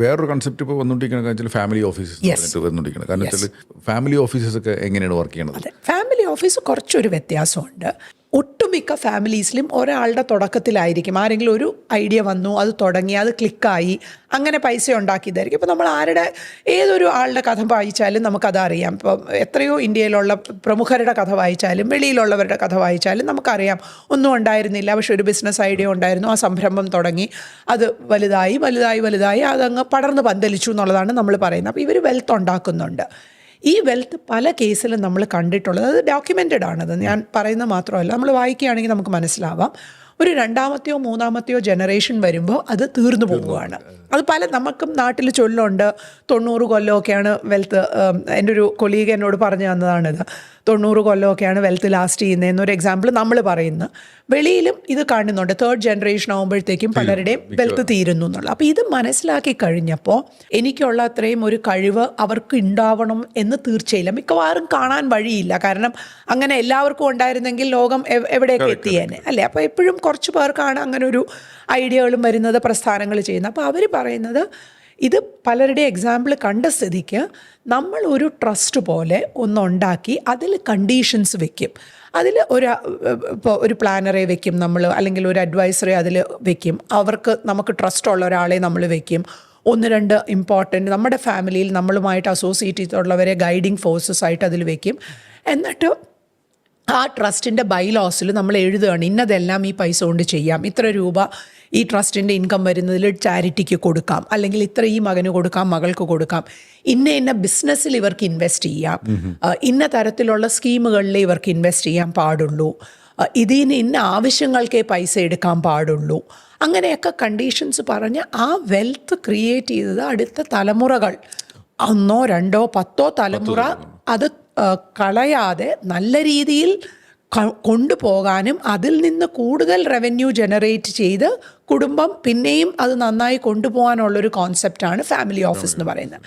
വേറൊരു കൺസെപ്റ്റ് ഇപ്പോൾ വന്നുകൊണ്ടിരിക്കുന്നത് വെച്ചാൽ ഫാമിലി ഓഫീസസ്. വന്നുകൊണ്ടിരിക്കുന്നത് കാരണം വെച്ചാൽ ഫാമിലി ഓഫീസസ് ഒക്കെ എങ്ങനെയാണ് വർക്ക് ചെയ്യുന്നത് ഫാമിലി ഓഫീസ് കുറച്ചൊരു വ്യത്യാസമുണ്ട്. ഒട്ടുമിക്ക ഫാമിലീസിലും ഒരാളുടെ തുടക്കത്തിലായിരിക്കും. ആരെങ്കിലും ഒരു ഐഡിയ വന്നു അത് തുടങ്ങി അത് ക്ലിക്കായി അങ്ങനെ പൈസ ഉണ്ടാക്കിയതായിരിക്കും. ഇപ്പോൾ നമ്മൾ ആരുടെ ഏതൊരു ആളുടെ കഥ വായിച്ചാലും നമുക്കത് അറിയാം ഇപ്പം എത്രയോ ഇന്ത്യയിലുള്ള പ്രമുഖരുടെ കഥ വായിച്ചാലും വെളിയിലുള്ളവരുടെ കഥ വായിച്ചാലും നമുക്കറിയാം ഒന്നും ഉണ്ടായിരുന്നില്ല. പക്ഷെ ഒരു ബിസിനസ് ഐഡിയ ഉണ്ടായിരുന്നു ആ സംരംഭം തുടങ്ങി. അത് വലുതായി വലുതായി വലുതായി അതങ്ങ് പടർന്ന് പന്തലിച്ചു എന്നുള്ളതാണ് നമ്മൾ പറയുന്നത്. അപ്പോൾ ഇവർ വെൽത്ത് ഉണ്ടാക്കുന്നുണ്ട്. ഈ വെൽത്ത് പല കേസിലും നമ്മൾ കണ്ടിട്ടുള്ളത്. അത് ഡോക്യുമെന്റഡ് ആണത്. ഞാൻ പറയുന്നത് മാത്രമല്ല നമ്മൾ വായിക്കുകയാണെങ്കിൽ നമുക്ക് മനസ്സിലാവാം. ഒരു രണ്ടാമത്തെയോ മൂന്നാമത്തെയോ ജനറേഷൻ വരുമ്പോൾ അത് തീർന്നു പോവുകയാണ് അത് പല നമുക്കും നാട്ടിൽ ചൊല്ലുണ്ട്. തൊണ്ണൂറ് കൊല്ലമൊക്കെയാണ് വെൽത്ത് എന്റെ ഒരു കൊലീഗ എന്നോട് പറഞ്ഞു തന്നതാണിത്. തൊണ്ണൂറ് കൊല്ലമൊക്കെയാണ് വെൽത്ത് ലാസ്റ്റ് ചെയ്യുന്നതെന്നൊരു എക്സാമ്പിൾ നമ്മൾ പറയുന്നു. വെളിയിലും ഇത് കാണുന്നുണ്ട്. തേർഡ് ജനറേഷൻ ആകുമ്പോഴത്തേക്കും പലരുടെയും വെൽത്ത് തീരുന്നു എന്നുള്ളത്. അപ്പോൾ ഇത് മനസ്സിലാക്കി കഴിഞ്ഞപ്പോൾ എനിക്കുള്ള അത്രയും ഒരു കഴിവ് അവർക്ക് ഉണ്ടാവണം എന്ന് തീർച്ചയില്ല മിക്കവാറും കാണാൻ വഴിയില്ല. കാരണം അങ്ങനെ എല്ലാവർക്കും ഉണ്ടായിരുന്നെങ്കിൽ ലോകം എവിടെയൊക്കെ എത്തിയേനെ. അല്ലേ? അപ്പോൾ എപ്പോഴും കുറച്ച് പേർക്കാണ് അങ്ങനെ ഒരു ഐഡിയകളും വരുന്നത് പ്രസ്ഥാനങ്ങൾ ചെയ്യുന്നത്. അപ്പോൾ അവർ പറയുന്നത് ഇത് പലരുടെ എക്സാമ്പിൾ കണ്ട സ്ഥിതിക്ക് നമ്മൾ ഒരു ട്രസ്റ്റ് പോലെ ഒന്നുണ്ടാക്കി അതിൽ കണ്ടീഷൻസ് വെക്കും. അതിൽ ഒരു ഇപ്പോൾ ഒരു പ്ലാനറെ വെക്കും നമ്മൾ അല്ലെങ്കിൽ ഒരു അഡ്വൈസറെ അതിൽ വെക്കും. അവർക്ക് നമുക്ക് ട്രസ്റ്റ് ഉള്ള ഒരാളെ നമ്മൾ വെക്കും. ഒന്ന് രണ്ട് ഇമ്പോർട്ടന്റ് നമ്മുടെ ഫാമിലിയിൽ നമ്മളുമായിട്ട് അസോസിയേറ്റ് ചെയ്തിട്ടുള്ളവരെ ഗൈഡിങ് ഫോഴ്സസ് ആയിട്ട് അതിൽ വെക്കും. എന്നിട്ട് ആ ട്രസ്റ്റിന്റെ ബൈലോസിൽ നമ്മൾ എഴുതുകയാണ് ഇന്നതെല്ലാം ഈ പൈസ കൊണ്ട് ചെയ്യാം. ഇത്ര രൂപ ഈ ട്രസ്റ്റിന്റെ ഇൻകം വരുന്നതിൽ ചാരിറ്റിക്ക് കൊടുക്കാം. അല്ലെങ്കിൽ ഇത്ര ഈ മകന് കൊടുക്കാം മകൾക്ക് കൊടുക്കാം. ഇന്ന ഇന്ന ബിസിനസ്സിൽ ഇവർക്ക് ഇൻവെസ്റ്റ് ചെയ്യാം. ഇന്ന തരത്തിലുള്ള സ്കീമുകളിൽ ഇവർക്ക് ഇൻവെസ്റ്റ് ചെയ്യാൻ പാടുള്ളൂ. ഇതിന് ഇന്ന ആവശ്യങ്ങൾക്കേ പൈസ എടുക്കാൻ പാടുള്ളൂ. അങ്ങനെയൊക്കെ കണ്ടീഷൻസ് പറഞ്ഞ് ആ വെൽത്ത് ക്രിയേറ്റ് ചെയ്തത് അടുത്ത തലമുറകൾ. ഒന്നോ രണ്ടോ പത്തോ തലമുറ അത് കളയാതെ നല്ല രീതിയിൽ കൊണ്ടുപോകാനും അതിൽ നിന്ന് കൂടുതൽ റവന്യൂ ജനറേറ്റ് ചെയ്ത് കുടുംബം പിന്നെയും അത് നന്നായി കൊണ്ടുപോകാനുള്ളൊരു കോൺസെപ്റ്റാണ് ഫാമിലി ഓഫീസ് എന്ന് പറയുന്നത്.